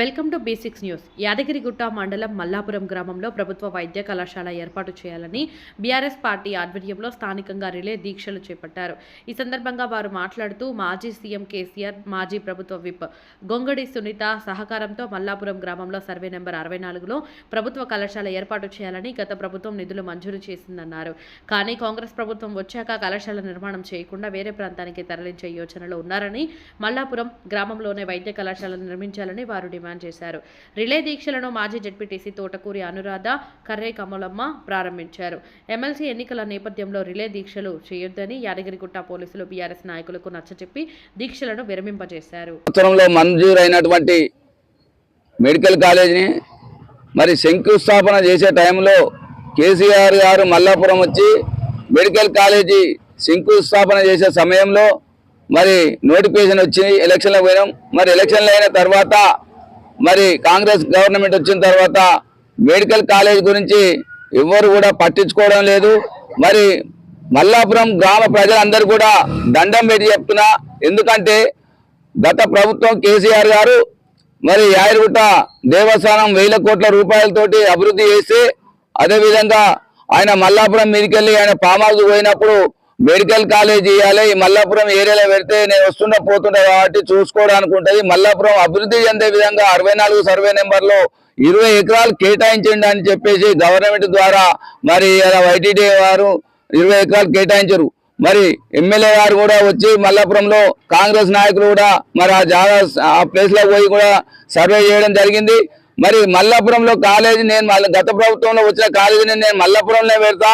Welcome to Basics News. Yadagirigutta మండలం మల్లాపురం గ్రామంలో ప్రభుత్వ వైద్య కళాశాల ఏర్పాటు చేయాలని బీఆర్ఎస్ పార్టీ ఆధ్వర్యంలో స్థానికంగా రిలే దీక్షలు చేపట్టారు. ఈ సందర్భంగా వారు మాట్లాడుతూ మాజీ సీఎం కేసీఆర్ మాజీ ప్రభుత్వ విప్ గొంగడి సునీత సహకారంతో మల్లాపురం గ్రామంలో సర్వే నెంబర్ అరవై నాలుగులో ప్రభుత్వ కళాశాల ఏర్పాటు చేయాలని గత ప్రభుత్వం నిధులు మంజూరు చేసిందన్నారు. కానీ కాంగ్రెస్ ప్రభుత్వం వచ్చాక కళాశాల నిర్మాణం చేయకుండా వేరే ప్రాంతానికి తరలించే యోచనలో ఉన్నారని మల్లాపురం గ్రామంలోనే వైద్య కళాశాల నిర్మించాలని వారు డిమాండ్ చేశారు. రిలే దీక్షలను మాజీ జడ్పీటీసీ తోటకూరి అనురాధ కర్రే కమలమ్మ ప్రారంభించారు. ఎమ్మెల్సీ ఎన్నికల నేపథ్యంలో రిలే దీక్షలు చేయొద్దని యాదగిరిగుట్ట పోలీసులు బీఆర్ఎస్ నాయకులకు నచ్చచెప్పి దీక్షలను విరమింపజేశారు. మంజూరైనటువంటి మెడికల్ కాలేజీని మరి శంకుస్థాపన చేసే టైంలో కేసీఆర్ గారు మల్లాపురం వచ్చి మెడికల్ కాలేజీ శంకుస్థాపన చేసే సమయంలో మరి నోటిఫికేషన్ వచ్చింది ఎలక్షన్లకు పోయినాం. మరి ఎలక్షన్లు అయిన తర్వాత మరి కాంగ్రెస్ గవర్నమెంట్ వచ్చిన తర్వాత మెడికల్ కాలేజ్ గురించి ఎవ్వరు కూడా పట్టించుకోవడం లేదు. మరి మల్లాపురం గ్రామ ప్రజలందరూ కూడా దండం పెట్టి చెప్తున్నా. ఎందుకంటే గత ప్రభుత్వం కేసీఆర్ గారు మరి యాయరుగుట్ట దేవస్థానం వేల కోట్ల రూపాయలతోటి అభివృద్ధి చేసి అదేవిధంగా ఆయన మల్లాపురం మీదకెళ్ళి ఆయన పామాజు పోయినప్పుడు మెడికల్ కాలేజ్ ఇవ్వాలి ఈ మల్లాపురం ఏరియాలో పెడితే నేను వస్తున్నా పోతుండే కాబట్టి చూసుకోవడానికి ఉంటుంది. మల్లాపురం అభివృద్ధి చెందే విధంగా అరవై నాలుగు సర్వే నెంబర్లో ఇరవై ఎకరాలు కేటాయించండి అని చెప్పేసి గవర్నమెంట్ ద్వారా మరి వైటీడీ వారు ఇరవై ఎకరాలు కేటాయించరు. మరి ఎమ్మెల్యే గారు కూడా వచ్చి మల్లాపురంలో కాంగ్రెస్ నాయకులు కూడా మరి ఆ జాగా ఆ ప్లేస్లో పోయి కూడా సర్వే చేయడం జరిగింది. మరి మల్లాపురంలో కాలేజీ నేను మళ్ళీ గత ప్రభుత్వంలో వచ్చిన కాలేజీని నేను మల్లాపురంలో పెడతా.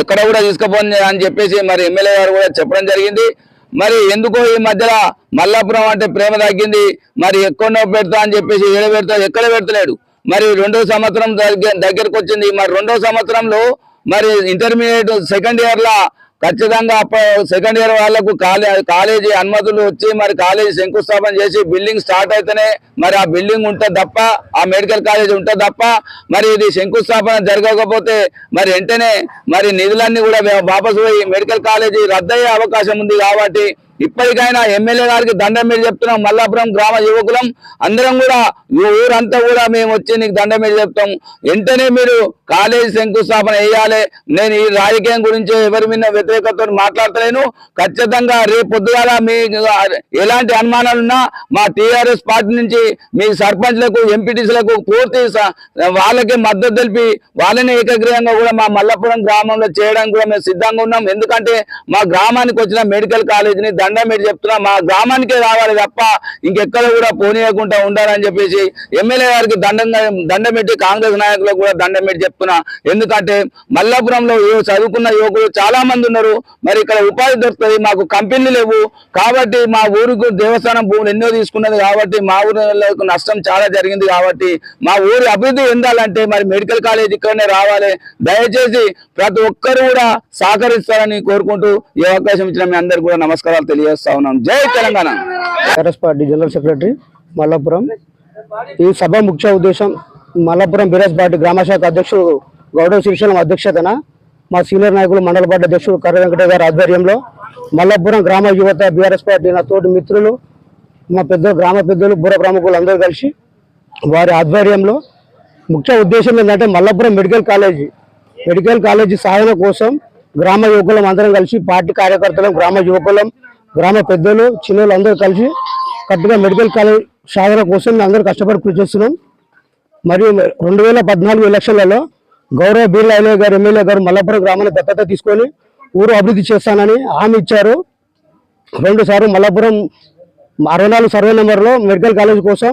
ఎక్కడ కూడా తీసుకుపోయింది అని చెప్పేసి మరి ఎమ్మెల్యే గారు కూడా చెప్పడం జరిగింది. మరి ఎందుకో ఈ మధ్యలో మల్లాపురం అంటే ప్రేమ తగ్గింది. మరి ఎక్కడో పెడతా అని చెప్పేసి ఏడ పెడతా ఎక్కడ పెడతలేడు. మరి రెండో సంవత్సరం దగ్గర దగ్గరకు వచ్చింది మరి రెండో సంవత్సరంలో మరి ఇంటర్మీడియట్ సెకండ్ ఇయర్లో ఖచ్చితంగా సెకండ్ ఇయర్ వాళ్ళకు కాలేజీ అనుమతులు వచ్చి మరి కాలేజీ శంకుస్థాపన చేసి బిల్డింగ్ స్టార్ట్ అయితేనే మరి ఆ బిల్డింగ్ ఉంటుంది తప్ప ఆ మెడికల్ కాలేజ్ ఉంటుంది తప్ప మరి ఇది శంకుస్థాపన జరగకపోతే మరి వెంటనే మరి నిధులన్నీ కూడా వాపసు పోయి మెడికల్ కాలేజీ రద్దయ్యే అవకాశం ఉంది కాబట్టి ఇప్పటికైనా ఎమ్మెల్యే గారికి దండం మీద చెప్తున్నాం. మల్లాపురం గ్రామ యువకులం అందరం కూడా ఊరంతా కూడా మేము వచ్చి నీకు దండం మీద చెప్తాం. వెంటనే మీరు కాలేజీ శంకుస్థాపన వేయాలి నేను ఈ రాజకీయం గురించి ఎవరి మీద వ్యతిరేకతతో మాట్లాడతలేను. ఖచ్చితంగా రేపు పొద్దుగాల మీ ఎలాంటి అనుమానాలున్నా మా టీఆర్ఎస్ పార్టీ నుంచి మీ సర్పంచ్లకు ఎంపీటీసీలకు పూర్తి వాళ్ళకి మద్దతు తెలిపి వాళ్ళని ఏకగ్రీవంగా కూడా మా మల్లపురం గ్రామంలో చేయడానికి కూడా మేము సిద్ధంగా ఉన్నాం. ఎందుకంటే మా గ్రామానికి వచ్చిన మెడికల్ కాలేజీని దండం పెట్టి చెప్తున్నా మా గ్రామానికే రావాలి తప్ప ఇంకెక్కడ కూడా పోనీయకుండా ఉండాలని చెప్పేసి ఎమ్మెల్యే గారికి దండంగా దండం పెట్టి కాంగ్రెస్ నాయకులకు కూడా దండం పెట్టి చెప్తున్నా. ఎందుకంటే మల్లాపురంలో చదువుకున్న యువకులు చాలా మంది ఉన్నారు. మరి ఇక్కడ ఉపాధి దొరుకుతుంది మాకు కంపెనీలు లేవు. కాబట్టి మా ఊరికి దేవస్థానం భూములు ఎన్నో తీసుకున్నది కాబట్టి మా ఊరికి నష్టం చాలా జరిగింది కాబట్టి మా ఊరి అభివృద్ధి చెందాలంటే మరి మెడికల్ కాలేజ్ ఇక్కడనే రావాలి. దయచేసి ప్రతి ఒక్కరు కూడా సహకరిస్తారని కోరుకుంటూ ఈ అవకాశం ఇచ్చిన మీ అందరికి కూడా నమస్కారాలు తెలియజేస్తా ఉన్నాం జై Telangana. Congress party general secretary Mallapuram. ఈ సభ ముఖ్య ఉద్దేశం మల్లాపురం బీరస్ పార్టీ గ్రామశాఖ అధ్యక్షుడు గౌడవ శ్రీశైలం అధ్యక్షతన మా సీనియర్ నాయకులు మండల పార్టీ అధ్యక్షుడు కర్ర వెంకటయ్య గారి ఆధ్వర్యంలో మల్లాపురం గ్రామ యువత బీఆర్ఎస్ పార్టీ నా తోటి మిత్రులు మా పెద్ద గ్రామ పెద్దలు బుర్ర ప్రముఖులు అందరూ కలిసి వారి ఆధ్వర్యంలో ముఖ్య ఉద్దేశం ఏంటంటే Mallapuram medical college. Medical college సాధన కోసం గ్రామ యువకులం అందరం కలిసి పార్టీ కార్యకర్తలం గ్రామ యువకులం గ్రామ పెద్దలు చిన్నలు అందరూ కలిసి కరెక్ట్గా మెడికల్ కాలేజ్ సాధన కోసం అందరూ కష్టపడి కృషి చేస్తున్నాం. మరియు రెండు వేల పద్నాలుగు ఎలక్షన్లలో గౌరవ బీర్లా ఎమ్మెల్యే గారు ఎమ్మెల్యే గారు మల్లాపురం గ్రామాన్ని దత్తత తీసుకొని ఊరు అభివృద్ధి చేస్తానని హామీ ఇచ్చారు. రెండు సార్లు మల్లాపురం అరవై నాలుగు సర్వే నెంబర్లో మెడికల్ కాలేజ్ కోసం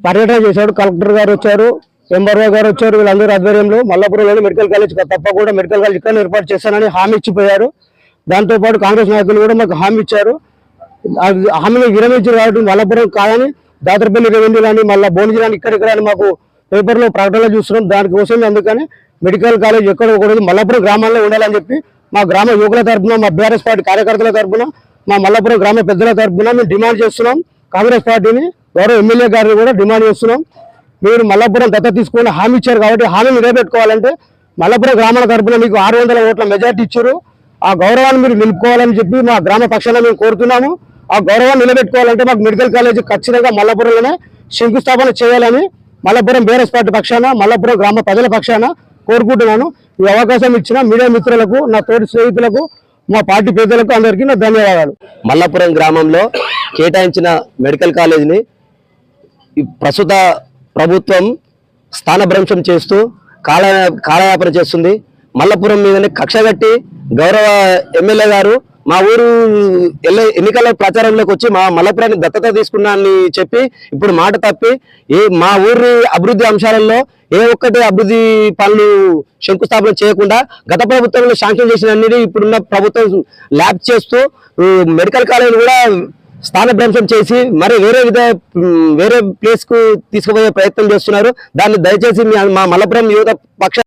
పర్యటన చేశాడు కలెక్టర్ గారు వచ్చారు ఎంఆర్ఓ గారు వచ్చారు వీళ్ళందరూ ఆధ్వర్యంలో మల్లాపురంలోని మెడికల్ కాలేజ్ తప్పకుండా మెడికల్ కాలేజ్ ఇక్కడ ఏర్పాటు చేస్తానని హామీ ఇచ్చిపోయారు. దాంతోపాటు కాంగ్రెస్ నాయకులు కూడా మాకు హామీ ఇచ్చారు. హామీని విరమించారు కాబట్టి మల్లపురం కాదని దాతరపల్లి రెవెన్యూ అని మళ్ళీ భోజనాన్ని ఇక్కడ ఇక్కడ అని మాకు పేపర్లో ప్రకటనలు చూస్తున్నాం. దానికోసం అందుకని మెడికల్ కాలేజ్ ఎక్కడ ఒకటి మల్లపురం గ్రామాల్లో ఉండాలని చెప్పి మా గ్రామ యువకుల తరఫున మా బీఆర్ఎస్ పార్టీ కార్యకర్తల తరపున మా మల్లపురం గ్రామ పెద్దల తరఫున మేము డిమాండ్ చేస్తున్నాం. కాంగ్రెస్ పార్టీని గౌరవ ఎమ్మెల్యే గారిని కూడా డిమాండ్ చేస్తున్నాం. మీరు మల్లపురం దత్త తీసుకుని హామీ ఇచ్చారు కాబట్టి హామీ నిలబెట్టుకోవాలంటే మల్లపురం గ్రామాల తరఫున మీకు ఆరు వందల ఓట్ల మెజార్టీ ఇచ్చారు. ఆ గౌరవాన్ని మీరు నిలుపుకోవాలని చెప్పి మా గ్రామ పక్షాన మేము కోరుతున్నాము. ఆ గౌరవాన్ని నిలబెట్టుకోవాలంటే మాకు మెడికల్ కాలేజ్ ఖచ్చితంగా మల్లపురంలోనే శంకుస్థాపన చేయాలని మల్లపురం బీఆర్ఎస్ పార్టీ పక్షాన మల్లపురం గ్రామ ప్రజల పక్షాన కోరుకుంటున్నాను. ఈ అవకాశం ఇచ్చిన మీడియా మిత్రులకు నా తోటి స్నేహితులకు మా పార్టీ పేదలకు అందరికీ నా ధన్యవాదాలు. మల్లాపురం గ్రామంలో కేటాయించిన మెడికల్ కాలేజీని ఈ ప్రస్తుత ప్రభుత్వం స్థానభ్రంశం చేస్తూ కాల కాలయాపన చేస్తుంది. మల్లపురం మీదనే కక్ష కట్టి గౌరవ ఎమ్మెల్యే గారు మా ఊరు ఎల్ల- ఎన్నికల ప్రచారంలోకి వచ్చి మా మల్లపురాన్ని దత్తత తీసుకున్నా అని చెప్పి ఇప్పుడు మాట తప్పి ఏ మా ఊరి అభివృద్ధి అంశాలలో ఏ ఒక్కటి అభివృద్ధి పనులు శంకుస్థాపన చేయకుండా గత ప్రభుత్వంలో శాంక్షన్ చేసిన అన్నిటి ఇప్పుడున్న ప్రభుత్వం ల్యాబ్ చేస్తూ మెడికల్ కాలేజీని కూడా స్థానభ్రంశం చేసి మరి వేరే విధ వేరే ప్లేస్కు తీసుకుపోయే ప్రయత్నం చేస్తున్నారు. దాన్ని దయచేసి మా మలపురం యువత పక్ష